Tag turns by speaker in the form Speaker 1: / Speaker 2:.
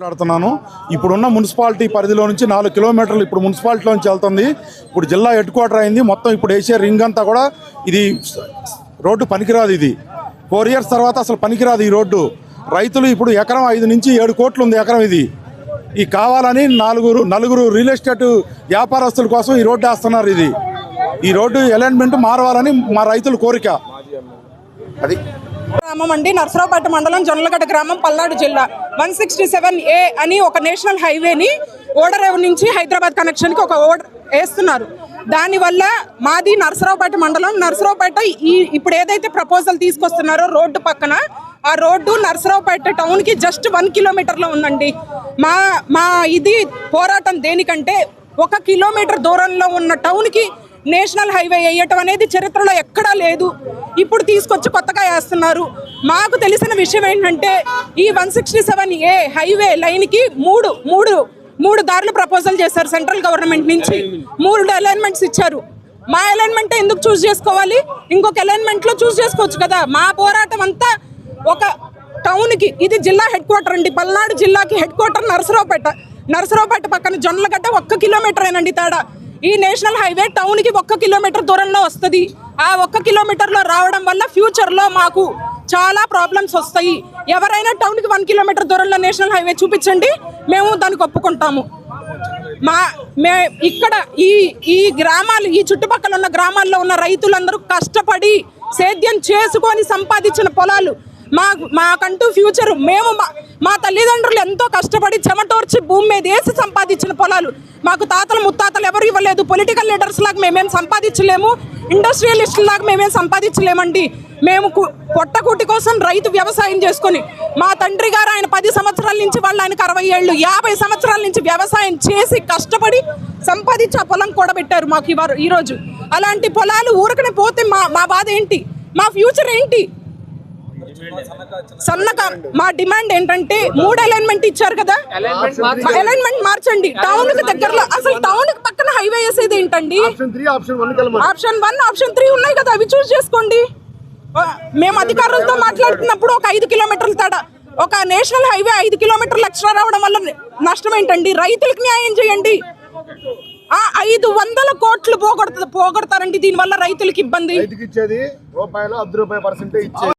Speaker 1: మాట్లాడుతున్నాను. ఇప్పుడున్న మున్సిపాలిటీ పరిధిలో నుంచి నాలుగు కిలోమీటర్లు ఇప్పుడు మున్సిపాలిటీలో నుంచి వెళ్తుంది. ఇప్పుడు జిల్లా హెడ్ క్వార్టర్ అయింది. మొత్తం ఇప్పుడు వేసే రింగ్ అంతా కూడా ఇది రోడ్డు పనికిరాదు ఇది. ఫోర్ ఇయర్స్ తర్వాత అసలు పనికిరాదు ఈ రోడ్డు. రైతులు ఇప్పుడు ఎకరం ఐదు నుంచి ఏడు కోట్లు ఉంది ఎకరం ఇది. ఈ కావాలని నాలుగురు నలుగురు రియల్ ఎస్టేట్ వ్యాపారస్తుల కోసం ఈ రోడ్డు వేస్తున్నారు ఇది. ఈ రోడ్డు అలైన్మెంట్ మారవాలని మా రైతుల కోరిక. అది.
Speaker 2: గ్రామం అండి నర్సరావుపేట మండలం జొన్నలగడ్డ గ్రామం పల్నాడు జిల్లా. వన్ సిక్స్టీ సెవెన్ ఏ అని ఒక నేషనల్ హైవేని ఓడరేవు నుంచి హైదరాబాద్ కనెక్షన్కి ఒక ఓడ వేస్తున్నారు. దానివల్ల మాది నర్సరావుపేట మండలం. నర్సరావుపేట ఈ ఇప్పుడు ఏదైతే ప్రపోజల్ తీసుకొస్తున్నారో రోడ్డు పక్కన ఆ రోడ్డు నర్సరావుపేట టౌన్కి జస్ట్ వన్ కిలోమీటర్లో ఉందండి. మా మా ఇది పోరాటం దేనికంటే ఒక కిలోమీటర్ దూరంలో ఉన్న టౌన్కి నేషనల్ హైవే వేయటం అనేది చరిత్రలో ఎక్కడా లేదు. ఇప్పుడు తీసుకొచ్చి కొత్తగా వేస్తున్నారు. మాకు తెలిసిన విషయం ఏంటంటే ఈ one sixty seven A highway లైన్కి మూడు మూడు మూడు దారులు ప్రపోజల్ చేశారు సెంట్రల్ గవర్నమెంట్ నుంచి. మూడు అలైన్మెంట్స్ ఇచ్చారు. మా అలైన్మెంటే ఎందుకు చూస్ చేసుకోవాలి? ఇంకొక అలైన్మెంట్లో చూస్ చేసుకోవచ్చు కదా. మా పోరాటం అంతా టౌన్కి ఇది జిల్లా హెడ్ క్వార్టర్ అండి. పల్నాడు జిల్లాకి హెడ్ క్వార్టర్ నరసరావుపేట. నరసరావుపేట పక్కన జొన్నలగడ్డ ఒక్క కిలోమీటర్ అయినండి తేడా. ఈ నేషనల్ హైవే టౌన్కి ఒక్క కిలోమీటర్ దూరంలో వస్తుంది. ఆ ఒక్క కిలోమీటర్లో రావడం వల్ల ఫ్యూచర్లో మాకు చాలా ప్రాబ్లమ్స్ వస్తాయి. ఎవరైనా టౌన్కి వన్ కిలోమీటర్ దూరంలో నేషనల్ హైవే చూపించండి. మేము దానికి ఒప్పుకుంటాము. మా మే ఇక్కడ ఈ ఈ గ్రామాలు ఈ చుట్టుపక్కల ఉన్న గ్రామాల్లో ఉన్న రైతులందరూ కష్టపడి సేద్యం చేసుకొని సంపాదించిన పొలాలు మా మాకంటూ ఫ్యూచర్. మేము మా- మా తల్లిదండ్రులు ఎంతో కష్టపడి చెమటోర్చి భూమి మీద వేసి సంపాదించిన పొలాలు. మాకు తాతలు ముత్తాతలు ఎవరు ఇవ్వలేదు. పొలిటికల్ లీడర్స్ లాగా మేమేం సంపాదించలేము. ఇండస్ట్రియలిస్టుల లాగా మేమేం సంపాదించలేమండి. మేము పొట్టకూటి కోసం రైతు వ్యవసాయం చేసుకొని మా తండ్రి గారు ఆయన పది సంవత్సరాల నుంచి వాళ్ళు ఆయనకు అరవై ఏళ్ళు యాభై సంవత్సరాల నుంచి వ్యవసాయం చేసి కష్టపడి సంపాదించి ఆ పొలం కూడబెట్టారు మాకు ఇవారు ఈరోజు. అలాంటి పొలాలు ఊరకనే పోతే మా మా బాధ ఏంటి? మా ఫ్యూచర్ ఏంటి? సన్నక మా డిమాండ్ ఏంటంటే మూడు అలైన్మెంట్ ఇచ్చారు కదా? అలైన్మెంట్ మార్చండి. టౌన్కి దగ్గరలో అసలు టౌన్కి పక్కన హైవే వేసేది ఏంటండి?
Speaker 3: ఆప్షన్ వన్
Speaker 2: ఆప్షన్ త్రీ ఉన్నాయి కదా అవి చూస్ చేసుకోండి. మేము అధికారులతో మాట్లాడుతున్నప్పుడు ఒక ఐదు కిలోమీటర్ల తేడా. ఒక నేషనల్ హైవే ఐదు కిలోమీటర్లు ఎక్స్ట్రా రావడం వల్ల నష్టం ఏంటండి? రైతులకు న్యాయం చేయండి. ఆ ఐదు వందల కోట్లు పోగొడత పోగొడతారండి దీనివల్ల రైతులకు ఇబ్బంది.